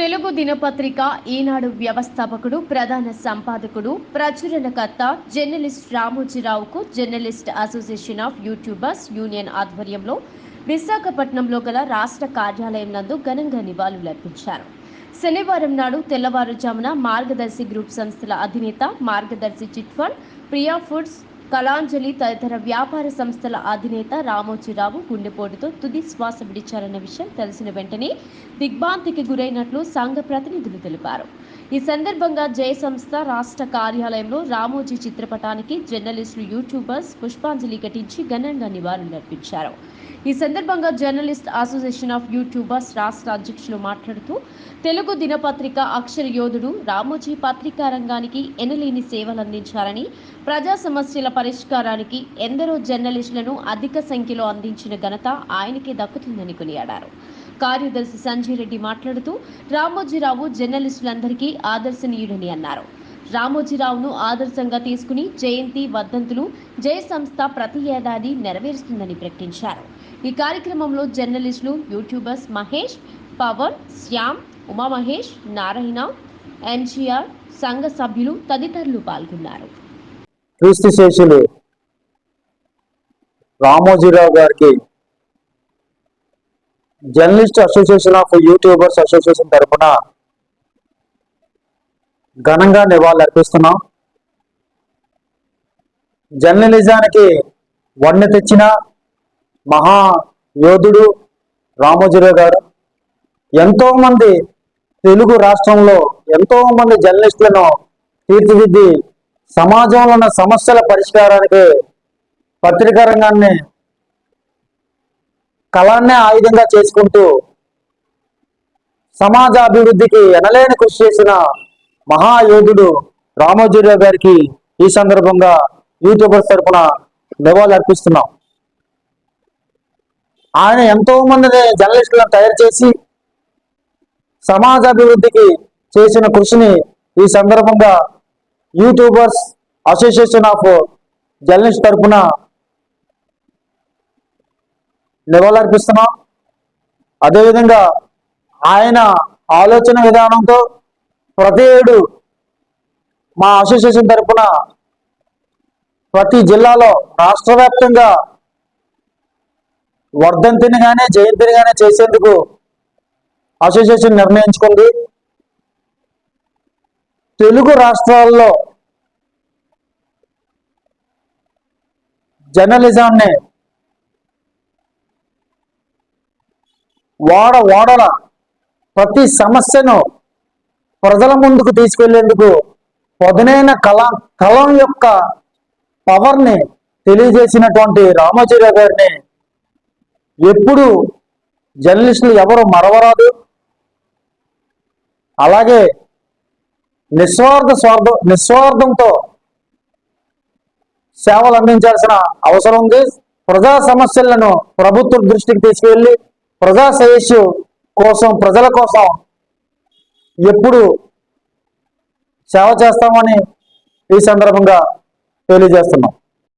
తెలుగు దినపత్రిక ఈనాడు వ్యవస్థాపకుడు ప్రధాన సంపాదకుడు ప్రచురణకర్త journalist రామోజీరావుకు journalist association of YouTubers union ఆధ్వర్యంలో విశాఖపట్నంలో గల రాష్ట్ర కార్యాలయం నందు ఘనంగా నివాళులర్పించారు. శనివారం నాడు తెల్లవారుజామున మార్గదర్శి గ్రూప్ సంస్థల అధినేత మార్గదర్శి చిట్ఫండ్ ప్రియా ఫుడ్స్ కళాంజలి తదితర వ్యాపార సంస్థల అధినేత రామోజీరావు గుండెపోటుతో తుది శ్వాస విడిచారన్న విషయం తెలిసిన వెంటనే దిగ్భాంతికి గురైనట్లు సంఘ ప్రతినిధులు తెలిపారు. ఈ సందర్భంగా జయ సంస్థ రాష్ట్ర కార్యాలయంలో రామోజీ చిత్రపటానికి జర్నలిస్టులు యూట్యూబర్స్ పుష్పాంజలి ఘటించి ఘనంగా నివాళులర్పించారు. ఈ సందర్భంగా జర్నలిస్ట్ అసోసియేషన్ ఆఫ్ యూట్యూబర్స్ రాష్ట్ర అధ్యక్షులు మాట్లాడుతూ తెలుగు దినపత్రిక అక్షర యోధుడు రామోజీ పత్రికా రంగానికి ఎనలేని సేవలు అందించారని ప్రజా సమస్యల పరిష్కారానికి ఎందరో జర్నలిస్టులను అధిక సంఖ్యలో అందించిన ఘనత ఆయనకే దక్కుతుందని కొనియాడారు. కార్యదర్శి సంజయ్ రెడ్డి మాట్లాడుతూ రామోజీరావు జర్నలిస్టులందరికీ ఆదర్శనీయుడని అన్నారు. రామోజీరావును ఆదర్శంగా తీసుకుని జయంతి వర్ధంతులు జయ సంస్థ ప్రతి ఏడాది నెరవేరుస్తుందని ప్రకటించారు. ఈ కార్యక్రమంలో జర్నలిస్టులు యూట్యూబర్స్ మహేష్ పవన్ శ్యామ్ ఉమామహేష్ నారాయణ ఎన్జిఆర్ సంఘ సభ్యులు తదితరులు పాల్గొన్నారు. క్రీస్తు శేషులు రామోజీరావు గారికి journalist association of YouTubers association తరఫున ఘనంగా నివాళులర్పిస్తున్నాం జర్నలిజానికి వన్నె తెచ్చిన మహా యోధుడు రామోజీరావు గారు. ఎంతో మంది తెలుగు రాష్ట్రంలో ఎంతో మంది జర్నలిస్టులను తీర్చిదిద్ది సమాజంలో ఉన్న సమస్యల పరిష్కారానికి పత్రికా రంగాన్ని కళాన్నే ఆయుధంగా చేసుకుంటూ సమాజ అభివృద్ధికి ఎనలేని కృషి చేసిన మహాయోధుడు రామోజీరావు గారికి ఈ సందర్భంగా యూట్యూబర్స్ తరఫున నివాళులు అర్పిస్తున్నాం ఆయన ఎంతో మందిని జర్నలిస్టులను తయారు చేసి సమాజ అభివృద్ధికి చేసిన కృషిని ఈ సందర్భంగా యూట్యూబర్స్ అసోసియేషన్ ఆఫ్ జర్నలిస్ట్ తరఫున నివాళులర్పిస్తున్నాం. అదేవిధంగా ఆయన ఆలోచన విధానంతో ప్రతి ఏడు మా అసోసియేషన్ తరఫున ప్రతి జిల్లాలో రాష్ట్ర వ్యాప్తంగా వర్ధంతిని కానీ జయంతిని కానీ చేసేందుకు అసోసియేషన్ నిర్ణయించుకుంది. తెలుగు రాష్ట్రాల్లో జర్నలిజాన్ని వాడ వాడల ప్రతి సమస్యను ప్రజల ముందుకు తీసుకెళ్ళేందుకు పదునైన కళ కలం యొక్క పవర్ని తెలియజేసినటువంటి రామోజీరావు గారిని ఎప్పుడు జర్నలిస్టులు ఎవరు మరవరాదు. అలాగే నిస్వార్థ స్వార్థం నిస్వార్థంతో సేవలు అందించాల్సిన అవసరం ఉంది. ప్రజా సమస్యలను ప్రభుత్వ దృష్టికి తీసుకువెళ్ళి ప్రజా శ్రేయస్సు కోసం ప్రజల కోసం ఎప్పుడు సేవ చేస్తామని ఈ సందర్భంగా తెలియజేస్తున్నాం.